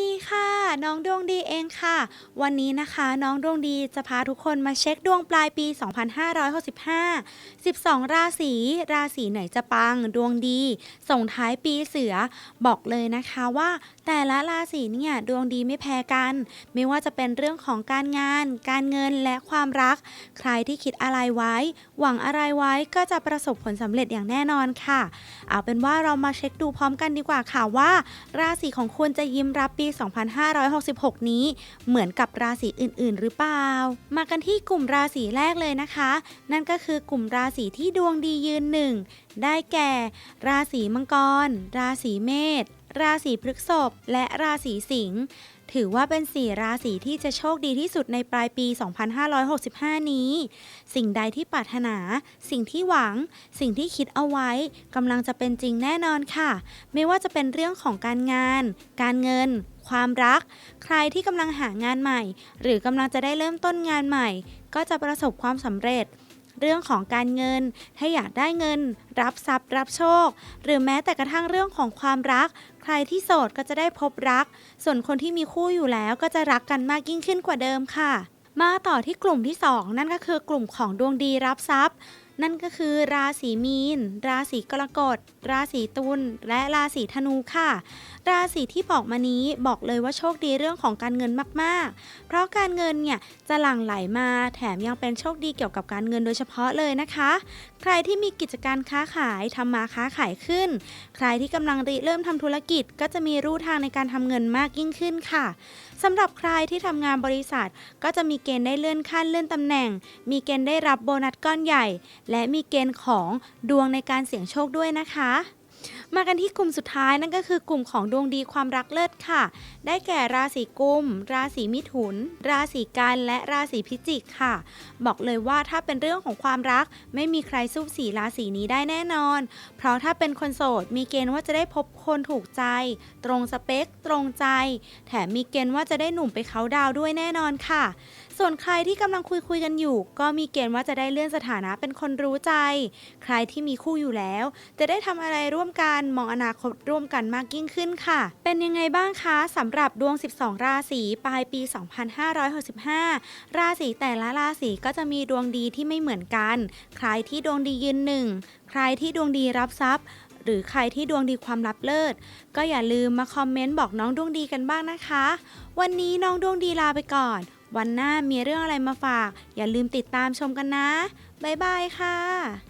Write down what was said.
ดีค่ะ น้องดวงดีเองค่ะ วันนี้นะคะน้องดวงดีจะพาทุกคนมาเช็คดวงปลายปี 2565 12 ราศี ราศีไหนจะปัง ดวงดี ส่งท้ายปีเสือ บอกเลยนะคะว่า แต่ละราศีเนี่ยดวงดีไม่แพ้กัน ไม่ว่าจะเป็นเรื่องของการงาน การเงินและความรัก ใครที่คิดอะไรไว้ หวังอะไรไว้ก็จะประสบผลสำเร็จอย่างแน่นอนค่ะ เอาเป็นว่าเรามาเช็คดูพร้อมกันดีกว่าค่ะว่า ราศีของคุณจะยิ้มรับปี2566 นี้ เหมือนกับราศีอื่น ๆ หรือเปล่า มากันที่กลุ่มราศีแรกเลยนะคะ นั่นก็คือกลุ่มราศีที่ดวงดียืนหนึ่งได้แก่ ราศีมังกร ราศีเมษ ราศีพฤษภและราศีสิงห์ถือว่าเป็น4ราศีที่จะโชคดีที่สุดในปลายปี 2565 นี้ สิ่งใดที่ปรารถนา สิ่งที่หวัง สิ่งที่คิดเอาไว้กำลังจะเป็นจริงแน่นอนค่ะ ไม่ว่าจะเป็นเรื่องของการงาน การเงิน ความรัก ใครที่กำลังหางานใหม่ หรือกำลังจะได้เริ่มต้นงานใหม่ ก็จะประสบความสำเร็จ เรื่องของการเงิน ถ้าอยากได้เงิน รับทรัพย์ รับโชค หรือแม้แต่กระทั่งเรื่องของความรัก ใครที่โสดก็จะได้พบรัก ส่วนคนที่มีคู่อยู่แล้วก็จะรักกันมากยิ่งขึ้นกว่าเดิมค่ะ มาต่อที่กลุ่มที่ 2 นั่นก็คือกลุ่มของดวงดีรับทรัพย์ นั่นก็คือราศีมีน ราศีกรกฎ ราศีตุล และราศีธนูค่ะ ราศีที่บอกมานี้บอกเลยว่าโชคดีเรื่องของการเงินมาก ๆ เพราะการเงินเนี่ยจะหลั่งไหลมาแถมยังเป็นโชคดีเกี่ยวกับการเงินโดยเฉพาะเลยนะคะ ใครที่มีกิจการค้าขายทำมาค้าขายขึ้น ใครที่กำลังริเริ่มทำธุรกิจ ก็จะมีรูทางในการทำเงินมากยิ่งขึ้นค่ะสำหรับใครที่ทำงานบริษัท ก็จะมีเกณฑ์ได้เลื่อนขั้นเลื่อนตำแหน่ง มีเกณฑ์ได้รับโบนัสก้อนใหญ่และมีเกณฑ์ของดวงในการเสี่ยงโชคด้วยนะคะ มากันที่กลุ่มสุดท้ายนั่นก็คือกลุ่มของดวงดีความรักเลิศค่ะ ได้แก่ราศีกุม ราศีมิถุน ราศีกันและราศีพิจิกค่ะ บอกเลยว่าถ้าเป็นเรื่องของความรักไม่มีใครสู้สีราศีนี้ได้แน่นอน เพราะถ้าเป็นคนโสดมีเกณฑ์ว่าจะได้พบคนถูกใจ ตรงสเปค ตรงใจ แถมมีเกณฑ์ว่าจะได้หนุ่มไปเขาดาวด้วยแน่นอนค่ะ ส่วนใครที่กำลังคุยคุยๆกันอยู่ ก็มีเกณฑ์ว่าจะได้เลื่อนสถานะเป็นคนรู้ใจ ใครที่มีคู่อยู่แล้ว จะได้ทำอะไรร่วมกันกันมองอนาคตร่วมกันมากยิ่งขึ้นค่ะ เป็นยังไงบ้างคะสำหรับดวง 12 ราศีปลายปี 2565 ราศีแต่ละราศีก็จะมีดวงดีที่ไม่เหมือนกัน ใครที่ดวงดียืนหนึ่งใครที่ดวงดีรับทรัพย์หรือใครที่ดวงดีความลับเลิศ ก็อย่าลืมมาคอมเมนต์บอกน้องดวงดีกันบ้างนะคะ วันนี้น้องดวงดีลาไปก่อน วันหน้ามีเรื่องอะไรมาฝาก อย่าลืมติดตามชมกันนะ บ๊ายบายค่ะ